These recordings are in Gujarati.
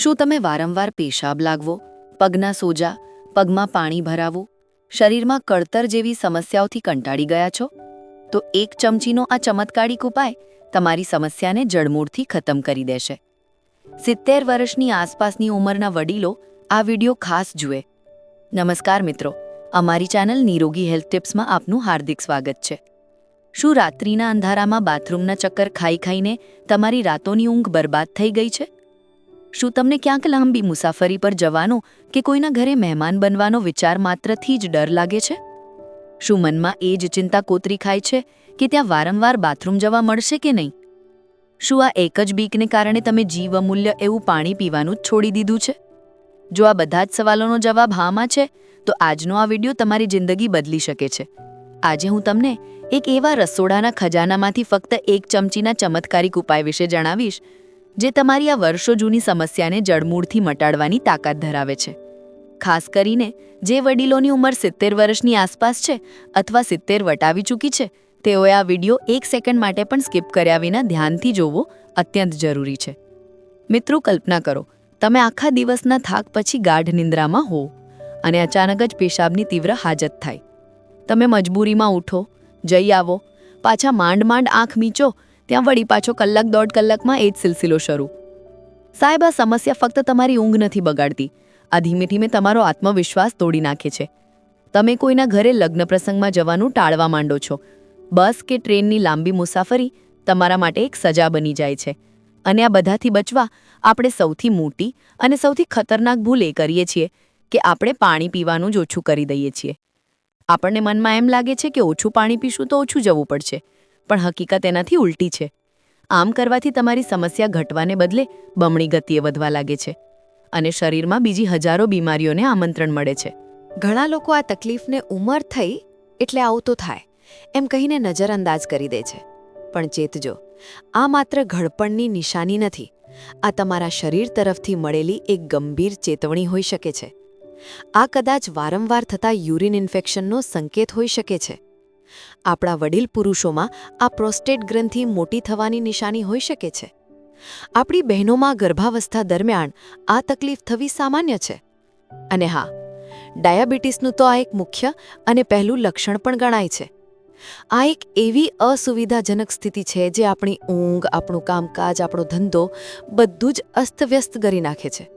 શું તમે વારંવાર પેશાબ લાગવો? પગના સોજા? પગમાં પાણી ભરાવું? શરીરમાં કળતર જેવી સમસ્યાઓથી કંટાળી ગયા છો? તો એક ચમચીનો આ ચમત્કારિક ઉપાય તમારી સમસ્યાને જડમૂળથી ખતમ કરી દેશે. સિત્તેર વર્ષની આસપાસની ઉંમરના વડીલો આ વીડિયો ખાસ જુએ. નમસ્કાર મિત્રો, અમારી ચેનલ નિરોગી હેલ્થ ટિપ્સમાં આપનું હાર્દિક સ્વાગત છે. શું રાત્રિના અંધારામાં બાથરૂમના ચક્કર ખાઈ ખાઈને તમારી રાતોની ઊંઘ બરબાદ થઈ ગઈ છે? શું તમને ક્યાંક લાંબી મુસાફરી પર જવાનો કે કોઈના ઘરે મહેમાન બનવાનો વિચાર માત્રથી જ ડર લાગે છે? શું મનમાં એ જ ચિંતા કોતરી ખાય છે કે ત્યાં વારંવાર બાથરૂમ જવા મળશે કે નહીં? શું આ એક જ બીકને કારણે તમે જીવ અમૂલ્ય એવું પાણી પીવાનું જ છોડી દીધું છે? જો આ બધા જ સવાલોનો જવાબ હામાં છે, તો આજનો આ વિડિયો તમારી જિંદગી બદલી શકે છે. આજે હું તમને એક એવા રસોડાના ખજાનામાંથી ફક્ત એક ચમચીના ચમત્કારિક ઉપાય વિશે જણાવીશ જે તમારી આ વર્ષો જૂની સમસ્યાને જડમૂળથી મટાડવાની તાકાત ધરાવે છે. ખાસ કરીને, જે વડીલોની ઉંમર સિત્તેર વર્ષની આસપાસ છે અથવા સિત્તેર વટાવી ચૂકી છે, તેઓએ આ વિડિયો એક સેકન્ડ માટે પણ સ્કીપ કર્યા વિના ધ્યાનથી જોવો અત્યંત જરૂરી છે. મિત્રો, કલ્પના કરો, તમે આખા દિવસના થાક પછી ગાઢ નિંદ્રામાં હો અને અચાનક જ પેશાબની તીવ્ર હાજત થાય. તમે મજબૂરીમાં ઉઠો, જઈ આવો, પાછા માંડ માંડ આંખ મીચો ત્યાં વળી પાછો કલાક દોઢ કલાકમાં એ જ સિલસિલો શરૂ. સાહેબ, આ સમસ્યા ફક્ત તમારી ઊંઘ નથી બગાડતી. આ ધીમે ધીમે તમારો આત્મવિશ્વાસ તોડી નાખે છે. તમે કોઈના ઘરે લગ્ન પ્રસંગમાં જવાનું ટાળવા માંડો છો. બસ કે ટ્રેનની લાંબી મુસાફરી તમારા માટે એક સજા બની જાય છે. અને આ બધાથી બચવા આપણે સૌથી મોટી અને સૌથી ખતરનાક ભૂલ એ કરીએ છીએ કે આપણે પાણી પીવાનું જ ઓછું કરી દઈએ છીએ. આપણને મનમાં એમ લાગે છે કે ઓછું પાણી પીશું તો ઓછું જવું પડશે. પણ હકીકત એનાથી ઉલટી છે. આમ કરવાથી તમારી સમસ્યા ઘટવાને બદલે બમણી ગતિએ વધવા લાગે છે અને શરીરમાં બીજી હજારો બીમારીઓને આમંત્રણ મળે છે. ઘણા લોકો આ તકલીફને ઉંમર થઈ એટલે આવું તો થાય, એમ કહીને નજરઅંદાજ કરી દે છે. પણ ચેતજો આ માત્ર ઘડપણની નિશાની નથી, આ તમારા શરીર તરફથી મળેલી એક ગંભીર ચેતવણી હોઈ શકે છે. આ કદાચ વારંવાર થતા યુરિન ઇન્ફેક્શનનો સંકેત હોઈ શકે છે. આપણા વડીલ પુરુષોમાં આ પ્રોસ્ટેટ ગ્રંથિ મોટી થવાની નિશાની હોઈ શકે છે. આપણી બહેનોમાં ગર્ભાવસ્થા દરમિયાન આ તકલીફ થવી સામાન્ય છે. અને હા, ડાયાબિટીસનું તો આ એક મુખ્ય અને પહેલું લક્ષણ પણ ગણાય છે. આ એક એવી અસુવિધાજનક સ્થિતિ છે જે આપણી ઊંઘ, આપણું કામકાજ, આપણો ધંધો બધું જ અસ્તવ્યસ્ત કરી નાખે છે.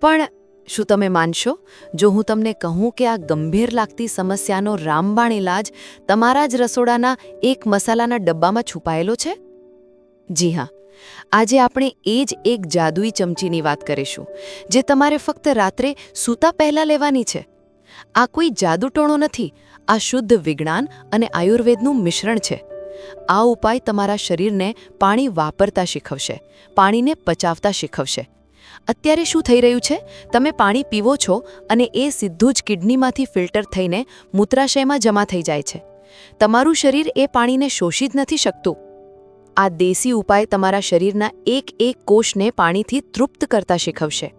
પણ શું તમે માનશો? જો હું તમને કહું કે આ ગંભીર લાગતી સમસ્યાનો રામબાણ ઇલાજ તમારા જ રસોડાના એક મસાલાના ડબ્બામાં છુપાયેલો છે? જી હા. આજે આપણે એ જ એક જાદુઈ ચમચીની વાત કરીશું, જે તમારે ફક્ત રાત્રે સૂતા પહેલાં લેવાની છે. આ કોઈ જાદુટોણો નથી, આ શુદ્ધ વિજ્ઞાન અને આયુર્વેદનું મિશ્રણ છે. આ ઉપાય તમારા શરીરને પાણી વાપરતા શીખવશે, પાણીને પચાવતા શીખવશે. અત્યારે શું થઈ રહ્યું છે? તમે પાણી પીવો છો અને એ સીધું જ કિડનીમાંથી ફિલ્ટર થઈને મૂત્રાશયમાં જમા થઈ જાય છે. તમારું શરીર એ પાણીને શોષી જ નથી શકતું. આ દેશી ઉપાય તમારા શરીરના એક એક કોષને પાણીથી તૃપ્ત કરતા શીખવશે.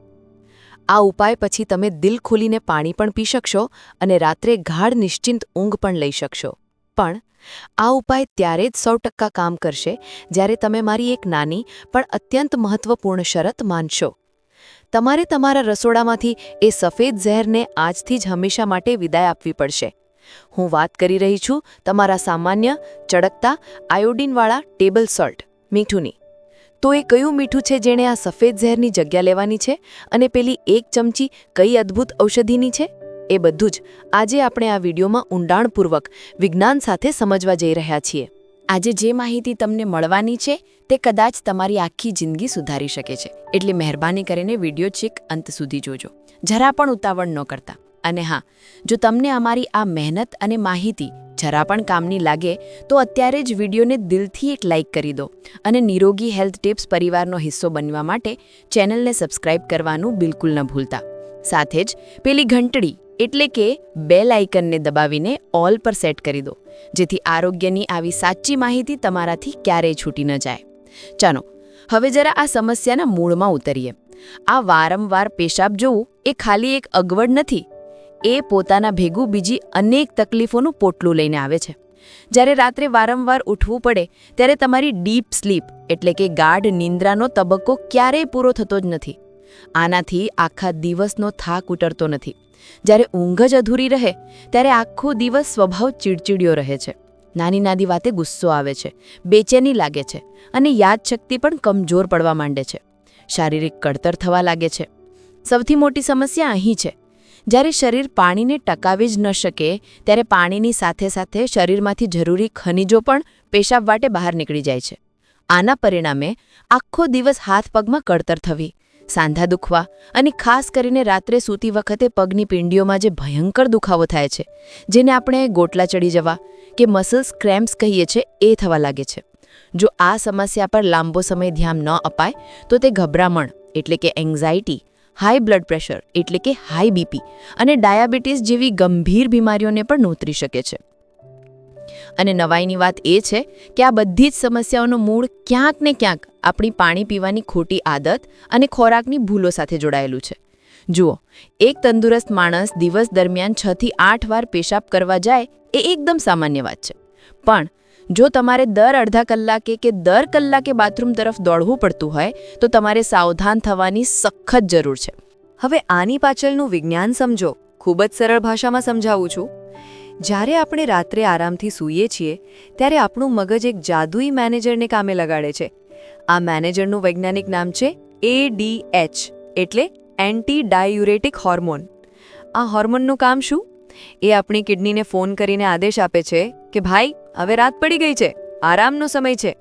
આ ઉપાય પછી તમે દિલ ખોલીને પાણી પણ પી શકશો અને રાત્રે ગાઢ નિશ્ચિંત ઊંઘ પણ લઈ શકશો. પણ આ ઉપાય ત્યારે જ સો કામ કરશે જ્યારે તમે મારી એક નાની પણ અત્યંત મહત્વપૂર્ણ શરત માનશો. તમારે તમારા રસોડામાંથી એ સફેદ ઝેરને આજથી જ હંમેશા માટે વિદાય આપવી પડશે. હું વાત કરી રહી છું તમારા સામાન્ય, ચડકતા, આયોડિનવાળા ટેબલ સોલ્ટ, મીઠુંની. તો એ કયું મીઠું છે જેણે આ સફેદ ઝેરની જગ્યા લેવાની છે અને પેલી એક ચમચી કઈ અદ્ભુત ઔષધિની છે? એ બધું જ આજે આપણે આ વિડીયોમાં ઊંડાણપૂર્વક વિજ્ઞાન સાથે સમજવા જઈ રહ્યા છીએ. આજે જે માહિતી તમને મળવાની છે, તે કદાચ તમારી આખી જિંદગી સુધારી શકે છે. એટલે મહેરબાની કરીને વીડિયો ચેક અંત સુધી જોજો. જરા પણ ઉતાવળ ન કરતા. અને હા, જો તમને અમારી આ મહેનત અને માહિતી જરા પણ કામની લાગે, તો અત્યારે જ વિડીયોને દિલથી એક લાઇક કરી દો અને નિરોગી હેલ્થ ટિપ્સ પરિવારનો હિસ્સો બનવા માટે ચેનલને સબસ્ક્રાઇબ કરવાનું બિલકુલ ન ભૂલતા. સાથે જ પેલી ઘંટડી એટલે કે બેલ આઇકનને દબાવીને ઓલ પર સેટ કરી દો, જેથી આરોગ્યની આવી સાચી માહિતી તમારાથી ક્યારેય છૂટી ન જાય. ચાલો, હવે જરા આ સમસ્યાના મૂળમાં ઉતરીએ. આ વારંવાર પેશાબ જોવું એ ખાલી એક અગવડ નથી. એ પોતાના ભેગું બીજી અનેક તકલીફોનું પોટલું લઈને આવે છે. જ્યારે રાત્રે વારંવાર ઉઠવું પડે, ત્યારે તમારી ડીપ સ્લીપ, એટલે કે ગાઢ નિંદ્રાનો તબક્કો ક્યારેય પૂરો થતો જ નથી. આનાથી આખા દિવસનો થાક ઉતરતો નથી. જ્યારે ઊંઘ જ અધૂરી રહે, ત્યારે આખો દિવસ સ્વભાવ ચીડચીડ્યો રહે છે. નાની નાની વાતે ગુસ્સો આવે છે, બેચેની લાગે છે અને યાદશક્તિ પણ કમજોર પડવા માંડે છે. શારીરિક કડતર થવા લાગે છે. સૌથી મોટી સમસ્યા અહીં છે. જ્યારે શરીર પાણીને ટકાવી જ ન શકે, ત્યારે પાણીની સાથે સાથે શરીરમાંથી જરૂરી ખનિજો પણ પેશાબ વાટે બહાર નીકળી જાય છે. આના પરિણામે આખો દિવસ હાથ પગમાં કડતર થવી સાંધા દુખવા અને ખાસ કરીને રાત્રે સૂતી વખતે પગની પિંડીઓમાં જે ભયંકર દુખાવો થાય છે, જેને આપણે ગોટલા ચડી જવા કે મસલ્સ ક્રેમ્પ્સ કહીએ છીએ એ થવા લાગે છે. જો આ સમસ્યા પર લાંબો સમય ધ્યાન ન અપાય, તો તે ગભરામણ એટલે કે એન્ઝાયટી હાઈ બ્લડ પ્રેશર એટલે કે હાઈ બીપી અને ડાયાબિટીસ જેવી ગંભીર બીમારીઓને પણ નોતરી શકે છે. અને નવાઈની વાત એ છે કે આ બધી જ સમસ્યાઓનું મૂળ ક્યાંક ને ક્યાંક આપણી પાણી પીવાની ખોટી આદત અને ખોરાકની ભૂલો સાથે જોડાયેલું છે. જુઓ, એક તંદુરસ્ત માણસ દિવસ દરમિયાન છ થી આઠ વાર પેશાબ કરવા જાય એ એકદમ સામાન્ય વાત છે. પણ જો તમારે દર અડધા કલાકે કે દર કલાકે બાથરૂમ તરફ દોડવું પડતું હોય, તો તમારે સાવધાન થવાની સખત જરૂર છે. હવે આની પાછળનું વિજ્ઞાન સમજો. ખૂબ જ સરળ ભાષામાં સમજાવું છું. જ્યારે આપણે રાત્રે આરામથી સૂઈએ છીએ, ત્યારે આપણું મગજ એક જાદુઈ મેનેજરને કામે લગાડે છે. આ મેનેજરનું વૈજ્ઞાનિક નામ છે એડીએચ એટલે એન્ટી ડાયુરેટિક હોર્મોન. આ હોર્મોનનું કામ શું? એ આપણી કિડનીને ફોન કરીને આદેશ આપે છે કે, ભાઈ, હવે રાત પડી ગઈ છે, આરામનો સમય છે.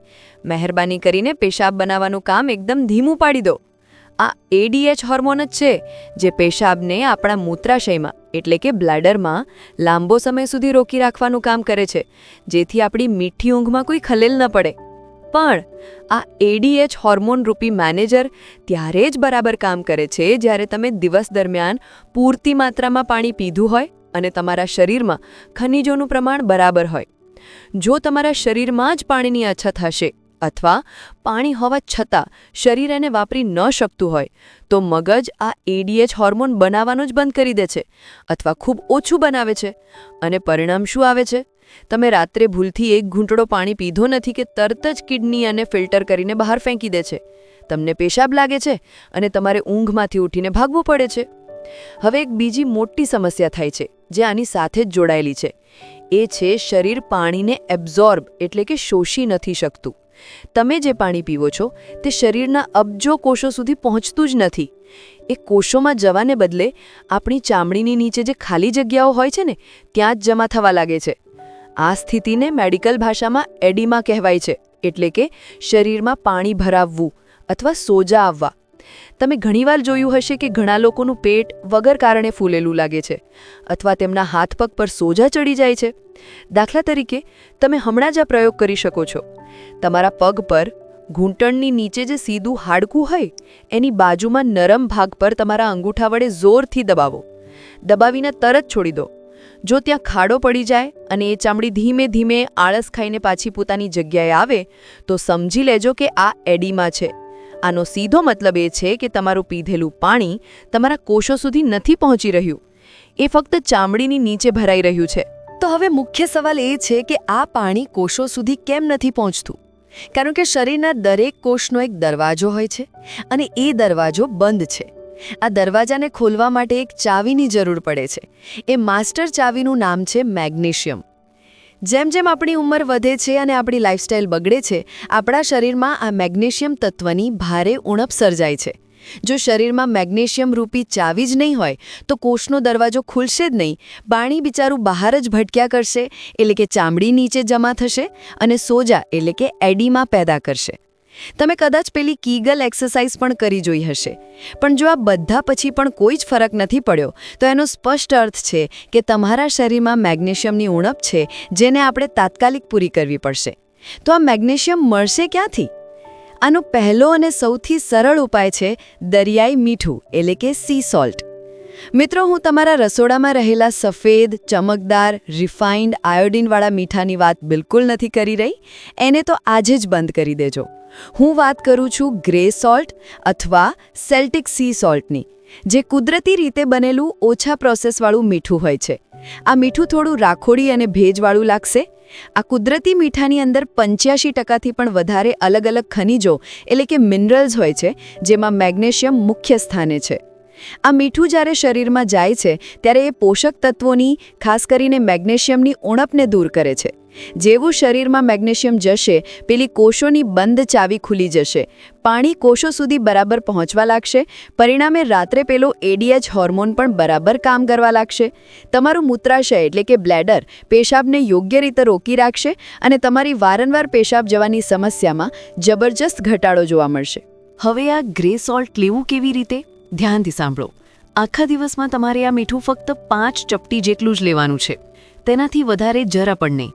મહેરબાની કરીને પેશાબ બનાવવાનું કામ એકદમ ધીમું પાડી દો. આ એડીએચ હોર્મોન જ છે, જે પેશાબને આપણા મૂત્રાશયમાં, એટલે કે બ્લેડરમાં લાંબો સમય સુધી રોકી રાખવાનું કામ કરે છે, જેથી આપણી મીઠી ઊંઘમાં કોઈ ખલેલ ન પડે. પણ આ એડીએચ હોર્મોન રૂપી મેનેજર ત્યારે જ બરાબર કામ કરે છે જ્યારે તમે દિવસ દરમિયાન પૂરતી માત્રામાં પાણી પીધું હોય અને તમારા શરીરમાં ખનિજોનું પ્રમાણ બરાબર હોય. જો તમારા શરીરમાં જ પાણીની અછત હશે અથવા પાણી હોવા છતાં શરીર એને વાપરી ન શકતું હોય, તો મગજ આ એડીએચ હોર્મોન બનાવવાનું જ બંધ કરી દે છે અથવા ખૂબ ઓછું બનાવે છે. અને પરિણામ શું આવે છે? તમે રાત્રે ભૂલથી એક ઘૂંટડો પાણી પીધો નથી કે તરત જ કિડની અને ફિલ્ટર કરીને બહાર ફેંકી દે છે. તમને પેશાબ લાગે છે અને તમારે ઊંઘમાંથી ઉઠીને ભાગવું પડે છે. હવે એક બીજી મોટી સમસ્યા થાય છે, જે આની સાથે જ જોડાયેલી છે. એ છે શરીર પાણીને એબ્ઝોર્બ એટલે કે શોષી નથી શકતું. તમે જે પાણી પીવો છો, તે શરીરના અબજો કોષો સુધી પહોંચતું જ નથી. એ કોષોમાં જવાને બદલે આપણી ચામડીની નીચે જે ખાલી જગ્યાઓ હોય છે ને, ત્યાં જ જમા થવા લાગે છે. આ સ્થિતિને મેડિકલ ભાષામાં એડીમા કહેવાય છે, એટલે કે શરીરમાં પાણી ભરાવવું અથવા સોજા આવવા. તમે ઘણીવાર જોયું હશે કે ઘણા લોકોનું પેટ વગર કારણે ફૂલેલું લાગે છે અથવા તેમના હાથ પગ પર સોજા ચડી જાય છે. દાખલા તરીકે, તમે હમણાં જ આ પ્રયોગ કરી શકો છો. તમારા પગ પર ઘૂંટણની નીચે જે સીધું હાડકું હોય, એની બાજુમાં નરમ ભાગ પર તમારા અંગૂઠા વડે જોરથી દબાવો. દબાવીને તરત છોડી દો. જો ત્યાં ખાડો પડી જાય અને એ ચામડી ધીમે ધીમે આળસ ખાઈને પાછી પોતાની જગ્યાએ આવે, તો સમજી લેજો કે આ એડીમાં છે. આનો સીધો મતલબ એ છે કે તમારું પીધેલું પાણી તમારા કોષો સુધી નથી પહોંચી રહ્યું. એ ફક્ત ચામડીની નીચે ભરાઈ રહ્યું છે. તો હવે મુખ્ય સવાલ એ છે કે આ પાણી કોષો સુધી કેમ નથી પહોંચતું? કારણ કે શરીરના દરેક કોષનો એક દરવાજો હોય છે અને એ દરવાજો બંધ છે. આ દરવાજાને ખોલવા માટે એક ચાવીની જરૂર પડે છે. એ માસ્ટર ચાવીનું નામ છે મેગ્નેશિયમ. જેમ જેમ આપણી ઉંમર વધે છે અને આપણી લાઇફસ્ટાઇલ બગડે છે, આપણા શરીરમાં આ મેગ્નેશિયમ તત્વની ભારે ઉણપ સર્જાય છે. જો શરીરમાં મેગ્નેશિયમ રૂપી ચાવી જ નહીં હોય, તો કોષનો દરવાજો ખુલશે જ નહીં. પાણી બિચારું બહાર જ ભટક્યા કરશે, એટલે કે ચામડી નીચે જમા થશે અને સોજા એટલે કે એડીમાં પેદા કરશે. તમે કદાચ પેલી કીગલ એક્સરસાઇઝ પણ કરી જોઈ હશે. પણ જો આ બધા પછી પણ કોઈ જ ફરક નથી પડ્યો, તો એનો સ્પષ્ટ અર્થ છે કે તમારા શરીરમાં મેગ્નેશિયમની ઉણપ છે, જેને આપણે તાત્કાલિક પૂરી કરવી પડશે. તો આ મેગ્નેશિયમ મળશે ક્યાંથી? આનો પહેલો અને સૌથી સરળ ઉપાય છે દરિયાઈ મીઠું, એટલે કે સી સોલ્ટ મિત્રો, હું તમારા રસોડામાં રહેલા સફેદ, ચમકદાર રિફાઇન્ડ આયોડિનવાળા મીઠાની વાત બિલકુલ નથી કરી રહી. એને તો આજે જ બંધ કરી દેજો. હું વાત કરું છું ગ્રે સોલ્ટ અથવા સેલ્ટિક સી સોલ્ટની જે કુદરતી રીતે બનેલું ઓછા પ્રોસેસવાળું મીઠું હોય છે. આ મીઠું થોડું રાખોડી અને ભેજવાળું લાગશે. આ કુદરતી મીઠાની અંદર પંચ્યાસી ટકાથી પણ વધારે અલગ અલગ ખનિજો, એટલે કે મિનરલ્સ હોય છે, જેમાં મેગ્નેશિયમ મુખ્ય સ્થાને છે. આ મીઠું જ્યારે શરીરમાં જાય છે, ત્યારે એ પોષક તત્વોની, ખાસ કરીને મેગ્નેશિયમની ઉણપને દૂર કરે છે. જેવું શરીરમાં મેગ્નેશિયમ જશે, પેલી કોષોની બંધ ચાવી ખુલી જશે. પાણી કોષો સુધી બરાબર પહોંચવા લાગશે. પરિણામે રાત્રે પેલો એડીએચ હોર્મોન પણ બરાબર કામ કરવા લાગશે. તમારું મૂત્રાશય એટલે કે બ્લેડર પેશાબને યોગ્ય રીતે રોકી રાખશે અને તમારી વારંવાર પેશાબ જવાની સમસ્યામાં જબરજસ્ત ઘટાડો જોવા મળશે. હવે આ ગ્રે સોલ્ટ લેવું કેવી રીતે? ધ્યાનથી સાંભળો. આખા દિવસમાં તમારે આ મીઠું ફક્ત પાંચ ચપટી જેટલું જ લેવાનું છે. તેનાથી વધારે જરા પણ નહીં.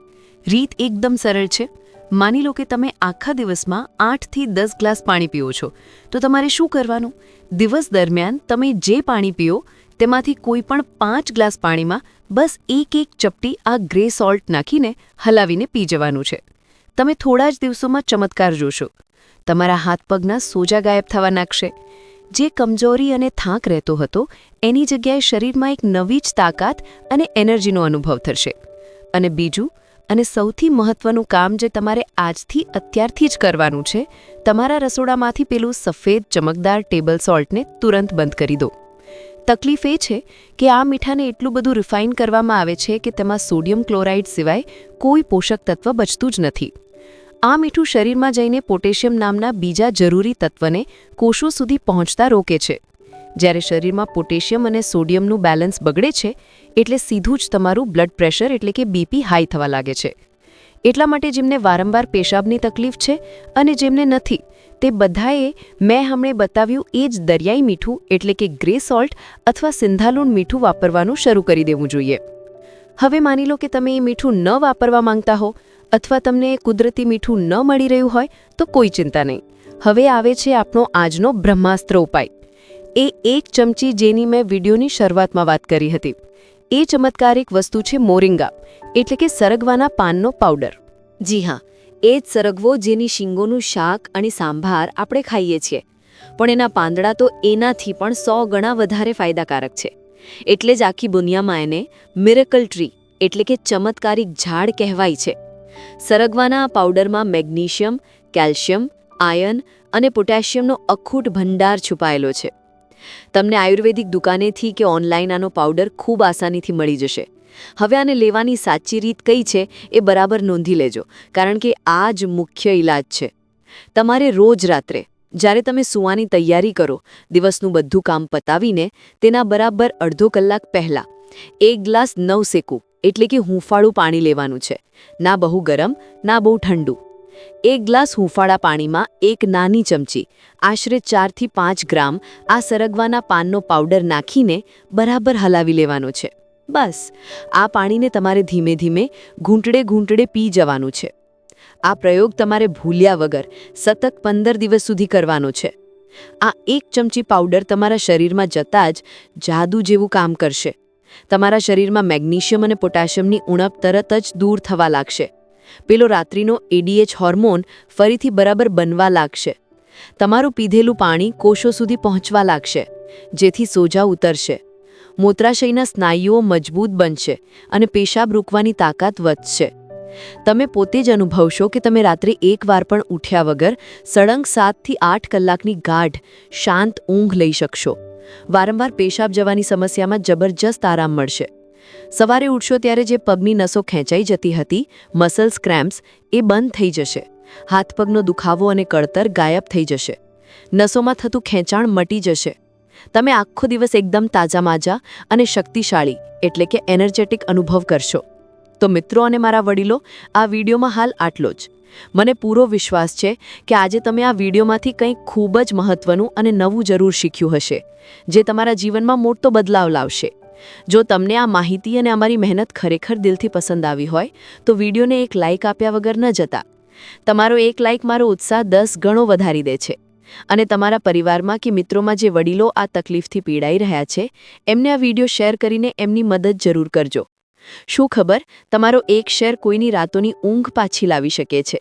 રીત એકદમ સરળ છે. માની લો કે તમે આખા દિવસમાં આઠથી દસ ગ્લાસ પાણી પીઓ છો. તો તમારે શું કરવાનું? દિવસ દરમિયાન તમે જે પાણી પીઓ, તેમાંથી કોઈ પણ પાંચ ગ્લાસ પાણીમાં બસ એક એક ચપટી આ ગ્રે સોલ્ટ નાખીને હલાવીને પી જવાનું છે. તમે થોડા જ દિવસોમાં ચમત્કાર જોશો. તમારા હાથ પગના સોજા ગાયબ થવા નાખશે. જે કમજોરી અને થાક રહેતો હતો, એની જગ્યાએ શરીરમાં એક નવી જ તાકાત અને એનર્જીનો અનુભવ થશે. અને બીજું, અને સૌથી મહત્વનું કામ જે તમારે આજથી અત્યારથી જ કરવાનું છે, તમારા રસોડામાંથી પેલું સફેદ ચમકદાર ટેબલ સોલ્ટને તુરંત બંધ કરી દો. તકલીફ એ છે કે આ મીઠાને એટલું બધું રિફાઇન કરવામાં આવે છે કે તેમાં સોડિયમ ક્લોરાઇડ સિવાય કોઈ પોષક તત્વ બચતું જ નથી. આ મીઠું શરીરમાં જઈને પોટેશિયમ નામના બીજા જરૂરી તત્વને કોષો સુધી પહોંચતા રોકે છે. જ્યારે શરીરમાં પોટેશિયમ અને સોડિયમનું બેલેન્સ બગડે છે, એટલે સીધું જ તમારું બ્લડ પ્રેશર એટલે કે બીપી હાઈ થવા લાગે છે. એટલા માટે જેમને વારંવાર પેશાબની તકલીફ છે અને જેમને નથી, તે બધાએ મેં હમણે બતાવ્યું એ જ દરિયાઈ મીઠું એટલે કે ગ્રે સોલ્ટ અથવા સિંધાલુણ મીઠું વાપરવાનું શરૂ કરી દેવું જોઈએ. હવે માની લો કે તમે એ મીઠું ન વાપરવા માંગતા હો અથવા તમને કુદરતી મીઠું ન મળી રહ્યું હોય, તો કોઈ ચિંતા નહીં. હવે આવે છે આપણો આજનો બ્રહ્માસ્ત્ર ઉપાય. એ એક ચમચી જેની મેં વિડીયોની શરૂઆતમાં વાત કરી હતી. એ ચમત્કારિક વસ્તુ છે મોરિંગા, એટલે કે સરગવાના પાનનો પાવડર. જી હા, એ જ સરગવો જેની શીંગોનું શાક અને સાંભાર આપણે ખાઈએ છીએ. પણ એના પાંદડા તો એનાથી પણ સો ગણા વધારે ફાયદાકારક છે. એટલે જ આખી દુનિયામાં એને મિરેકલ ટ્રી, એટલે કે ચમત્કારિક ઝાડ કહેવાય છે. સરગવાના પાવડરમાં મેગ્નેશિયમ, કેલ્શિયમ આયર્ન અને પોટેશિયમનો અખૂટ ભંડાર છુપાયેલો છે. તમને આયુર્વેદિક દુકાનેથી કે ઓનલાઈન આનો પાવડર ખૂબ આસાનીથી મળી જશે. હવે આને લેવાની સાચી રીત કઈ છે એ બરાબર નોંધી લેજો, કારણ કે આ જ મુખ્ય ઈલાજ છે. તમારે રોજ રાત્રે, જ્યારે તમે સૂવાની તૈયારી કરો, દિવસનું બધું કામ પતાવીને તેના બરાબર અડધો કલાક પહેલાં, એક ગ્લાસ નવ શેકું એટલે કે હૂંફાળું પાણી લેવાનું છે. ના બહુ ગરમ, ના બહુ ઠંડુ. એક ગ્લાસ હૂંફાળા પાણીમાં એક નાની ચમચી, આશરે ચારથી પાંચ ગ્રામ, આ સરગવાના પાનનો પાવડર નાખીને બરાબર હલાવી લેવાનો છે. બસ, આ પાણીને તમારે ધીમે ધીમે ઘૂંટડે ઘૂંટડે પી જવાનું છે. આ પ્રયોગ તમારે ભૂલ્યા વગર સતત પંદર દિવસ સુધી કરવાનો છે. આ એક ચમચી પાવડર તમારા શરીરમાં જતાં જ જાદુ જેવું કામ કરશે. તમારા શરીરમાં મેગ્નેશિયમ અને પોટેશિયમની ઉણપ તરત જ દૂર થવા લાગશે. પેલો રાત્રિનો એડીએચ હોર્મોન ફરીથી બરાબર બનવા લાગશે. તમારું પીધેલું પાણી કોષો સુધી પહોંચવા લાગશે, જેથી સોજા ઉતરશે. મૂત્રાશયના સ્નાયુઓ મજબૂત બનશે અને પેશાબ રોકવાની તાકાત વધશે. તમે પોતે જ અનુભવશો કે તમે રાત્રે એકવાર પણ ઉઠ્યા વગર સળંગ સાતથી આઠ કલાકની ગાઢ, શાંત ઊંઘ લઈ શકશો. વારંવાર પેશાબ જવાની સમસ્યામાં જબરજસ્ત આરામ મળશે. સવારે ઉઠશો ત્યારે જે પગની નસો ખેંચાઈ જતી હતી મસલ્સ ક્રેમ્પ્સ એ બંધ થઈ જશે. હાથ પગનો દુખાવો અને કળતર ગાયબ થઈ જશે. નસોમાં થતું ખેંચાણ મટી જશે. તમે આખો દિવસ એકદમ તાજા માજા અને શક્તિશાળી, એટલે કે એનર્જેટિક અનુભવ કરશો. તો મિત્રો અને મારા વડીલો, આ વિડીયોમાં હાલ આટલો જ. મને પૂરો વિશ્વાસ છે કે આજે તમે આ વિડીયોમાંથી કંઈક ખૂબ જ મહત્વનું અને નવું જરૂર શીખ્યું હશે, જે તમારા જીવનમાં મોટો બદલાવ લાવશે. જો તમને આ માહિતી અને અમારી મહેનત ખરેખર દિલથી પસંદ આવી હોય, તો વિડીયોને એક લાઇક આપ્યા વગર ન જતા. તમારો એક લાઇક મારો ઉત્સાહ દસ ગણો વધારી દે છે. અને તમારા પરિવારમાં કે મિત્રોમાં જે વડીલો આ તકલીફથી પીડાઈ રહ્યા છે, એમને આ વીડિયો શેર કરીને એમની મદદ જરૂર કરજો. શું ખબર? તમારો એક શેર કોઈની રાતોની ઊંઘ પાછી લાવી શકે છે.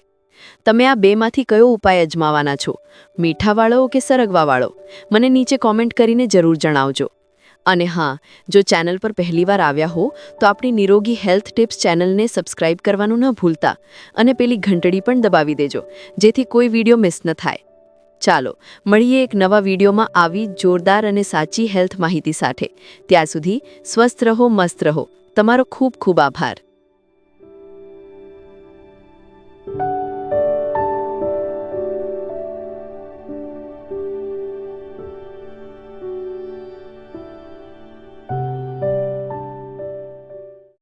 તમે આ બેમાંથી કયો ઉપાય અજમાવાના છો? મીઠાવાળો કે સરગવાવાળો? મને નીચે કોમેન્ટ કરીને જરૂર જણાવજો. અને હા, જો ચેનલ પર પહેલીવાર આવ્યા હો, તો આપણી નિરોગી હેલ્થ ટિપ્સ ચેનલને સબસ્ક્રાઇબ કરવાનું ન ભૂલતા. અને પેલી ઘંટડી પણ દબાવી દેજો, જેથી કોઈ વીડિયો મિસ ન થાય. ચાલો, મળીએ એક નવા વિડીયોમાં આવી જોરદાર અને સાચી હેલ્થ માહિતી સાથે. ત્યાં સુધી સ્વસ્થ રહો, મસ્ત રહો. તમારો ખૂબ ખૂબ આભાર.